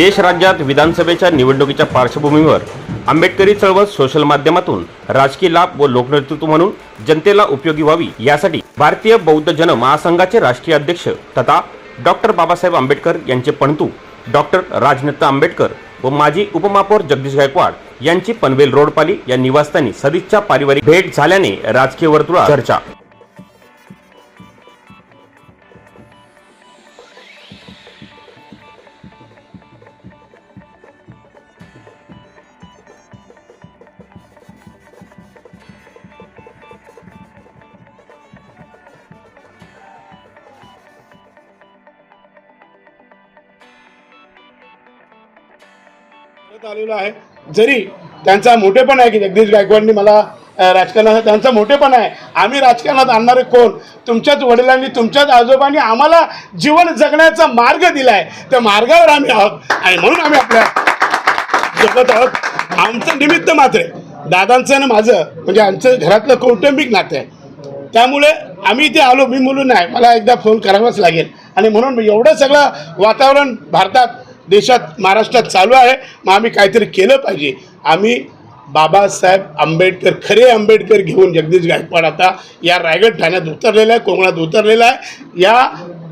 देश राज्यात विधानसभेच्या निवडणुकीच्या पार्श्वभूमीवर आंबेडकरी चळवळ सोशल माध्यमातून राजकीय लाभ व लोकनेतृत्व म्हणून जनतेला उपयोगी व्हावी यासाठी भारतीय बौद्ध जन महासंघाचे राष्ट्रीय अध्यक्ष तथा डॉक्टर बाबासाहेब आंबेडकर यांचे पणतू डॉक्टर राजनत्ता आंबेडकर व माजी उपमहापौर जगदीश गायकवाड यांची पनवेल रोडपाली या निवासस्थानी सदिच्छा पारिवारिक भेट झाल्याने राजकीय वर्तुळात चर्चा करत आलेलो आहे. जरी त्यांचा मोठेपण आहे की जगदीश गायकवाडनी मला राजकारणाचा राजकारणात त्यांचा मोठेपण आहे. आम्ही राजकारणात आणणारे कोण? तुमच्याच वडिलांनी तुमच्याच आजोबांनी आम्हाला जीवन जगण्याचा मार्ग दिला आहे त्या मार्गावर आम्ही आहोत. आणि म्हणून आम्ही आपल्या जगत आहोत. आमचं निमित्त मात्र आहे. दादांचं आणि माझं म्हणजे आमचं घरातलं कौटुंबिक नातं आहे. त्यामुळे आम्ही इथे आलो मी मुलं नाही मला एकदा फोन करावाच लागेल. आणि म्हणून एवढं सगळं वातावरण भारतात देशात महाराष्ट्रात चालू आहे. मग आम्ही काहीतरी केलं पाहिजे. आम्ही बाबासाहेब आंबेडकर खरे आंबेडकर घेऊन जगदीश गायकवाड आता या रायगड ठाण्यात उतरलेला आहे कोकणात उतरलेला आहे. या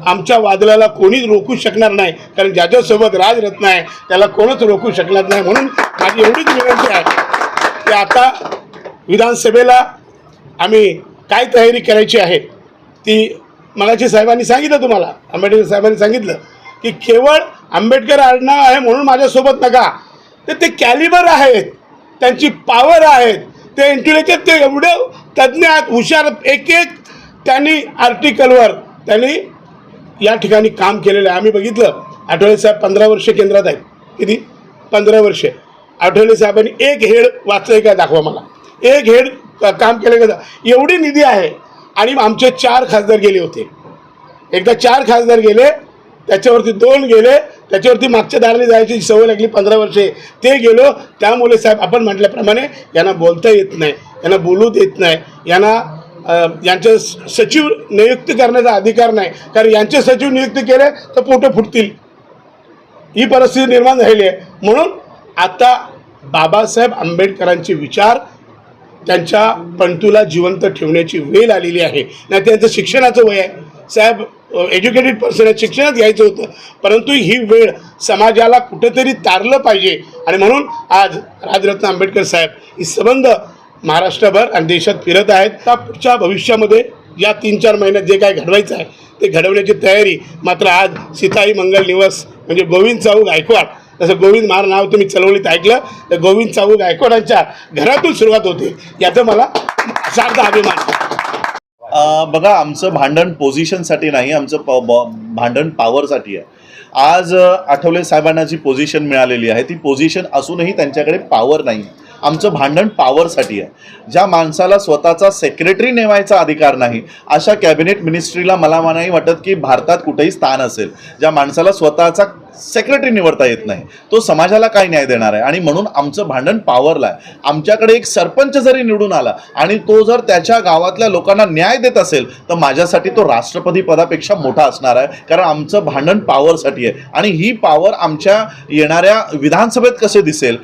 आमच्या वादळाला कोणीच रोखू शकणार नाही. कारण ज्याच्यासोबत राजरत्न आहे त्याला कोणच रोखू शकणार नाही. म्हणून माझी एवढीच विनंती आहे की आता विधानसभेला आम्ही काय तयारी करायची आहे ती मगाशी साहेबांनी सांगितलं तुम्हाला आंबेडकर साहेबांनी सांगितलं की केवळ आंबेडकर आडनाव आहे म्हणून माझ्यासोबत नका. तर ते कॅलिबर आहेत त्यांची पॉवर आहेत ते इंटेलिजन्स ते एवढं तज्ज्ञ आहेत हुशार एक एक त्यांनी आर्टिकलवर त्यांनी या ठिकाणी काम केलेलं आहे. आम्ही बघितलं आठवले साहेब पंधरा वर्षे केंद्रात आहेत. किती? पंधरा वर्षे. आठवले साहेबांनी एक हेड वाचलंय का दाखवा मला. एक हेड काम केलं का एवढी निधी आहे. आणि आमचे चार खासदार गेले होते. एकदा चार खासदार गेले त्याच्यावरती दोन गेले त्याच्यावरती मागच्या दाराने जायची सवय लागली पंधरा वर्षे. ते गेलो त्यामुळे साहेब आपण म्हटल्याप्रमाणे यांना बोलता येत नाही यांना बोलू देत नाही. यांना यांचे स- सचिव नियुक्त करण्याचा अधिकार नाही. कारण यांचे सचिव नियुक्त केले तर पोटं फुटतील. ही परिस्थिती निर्माण झालेली आहे. म्हणून आता बाबासाहेब आंबेडकरांचे विचार त्यांच्या पंतूला जिवंत ठेवण्याची वेळ आलेली आहे. नाही त्यांचं शिक्षणाचं वय आहे. साहेब एज्युकेटेड पर्सन आहे शिक्षणात घ्यायचं होतं. परंतु ही वेळ समाजाला कुठेतरी तारलं पाहिजे. आणि म्हणून आज राजरत्न आंबेडकर साहेब ही संबंध महाराष्ट्रभर आणि देशात फिरत आहेत. त्या पुढच्या भविष्यामध्ये या तीन चार महिन्यात जे काय घडवायचं आहे ते घडवण्याची तयारी मात्र आज सीताई मंगल निवास म्हणजे गोविंद चाऊ गायकवाड जसं गोविंद महार नाव तुम्ही चळवळीत ऐकलं तर गोविंद चाऊ गायकवाडांच्या घरातून सुरुवात होते. याचं मला सार्थ अभिमान आहे. बघा आमचं भांडण पोझिशनसाठी नाही आमचं भांडण पॉवरसाठी आहे. आज आठवले साहेबांना जी पोझिशन मिळालेली आहे ती पोझिशन असूनही त्यांच्याकडे पॉवर नाही आमचं भांडण पॉवरसाठी आहे. ज्या माणसाला स्वतःचा सेक्रेटरी नेमायचा अधिकार नाही अशा कॅबिनेट मिनिस्ट्रीला मला नाही वाटत की भारतात कुठेही स्थान असेल. ज्या माणसाला स्वतःचा सेक्रेटरी निवडता येत नाही. तो समाजाला काय न्याय देणार आहे? आणि म्हणून आमचं भांडण पॉवरला आहे आमच्याकडे एक सरपंच जरी निवडून आला आणि तो जर त्याच्या गावातल्या लोकांना न्याय देत असेल तर माझ्यासाठी तो राष्ट्रपती पदापेक्षा मोठा असणार आहे. कारण आमचं भांडण पॉवरसाठी आहे. आणि ही पॉवर आमच्या येणाऱ्या विधानसभेत कसे दिसेल?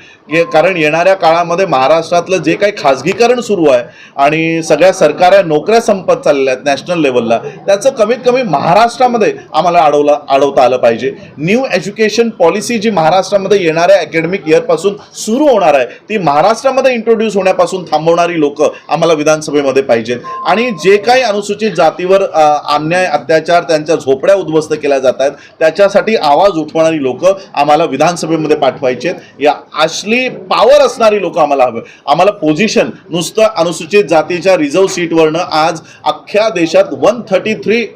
कारण येणाऱ्या काळामध्ये महाराष्ट्रातलं जे काही खाजगीकरण सुरू आहे आणि सगळ्या सरकाऱ्या नोकऱ्या संपत चाललेल्या आहेत नॅशनल लेवलला त्याचं कमीत कमी महाराष्ट्रामध्ये आम्हाला अडवला अडवता आलं पाहिजे. न्यू एज्युकेशन पॉलिसी जी महाराष्ट्रामध्ये येणाऱ्या अकॅडमिक इयरपासून सुरू होणार आहे ती महाराष्ट्रामध्ये इंट्रोड्यूस होण्यापासून थांबवणारी लोक आम्हाला विधानसभेमध्ये पाहिजेत. आणि जे काही अनुसूचित जातीवर अन्याय अत्याचार त्यांच्या झोपड्या उद्ध्वस्त केल्या जात आहेत त्याच्यासाठी आवाज उठवणारी लोक आम्हाला विधानसभेमध्ये पाठवायचे या असली पॉवर असणारी लोक आम्हाला हवे. आम्हाला पोझिशन नुसतं अनुसूचित जातीच्या रिझर्व्ह सीटवरनं आज अख्ख्या देशात one thirty three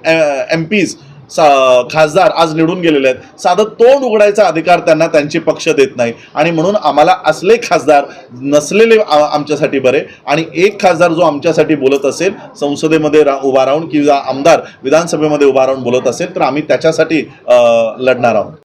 M Ps खासदार आज निवडून गेलेले आहेत. साधं तोंड उघडायचा अधिकार त्यांना त्यांचे पक्ष देत नाही. आणि म्हणून आम्हाला असले खासदार नसलेले आमच्यासाठी बरे. आणि एक खासदार जो आमच्यासाठी बोलत असेल संसदेमध्ये रा उभा राहून किंवा आमदार विधानसभेमध्ये उभा राहून बोलत असेल तर आम्ही त्याच्यासाठी लढणार आहोत.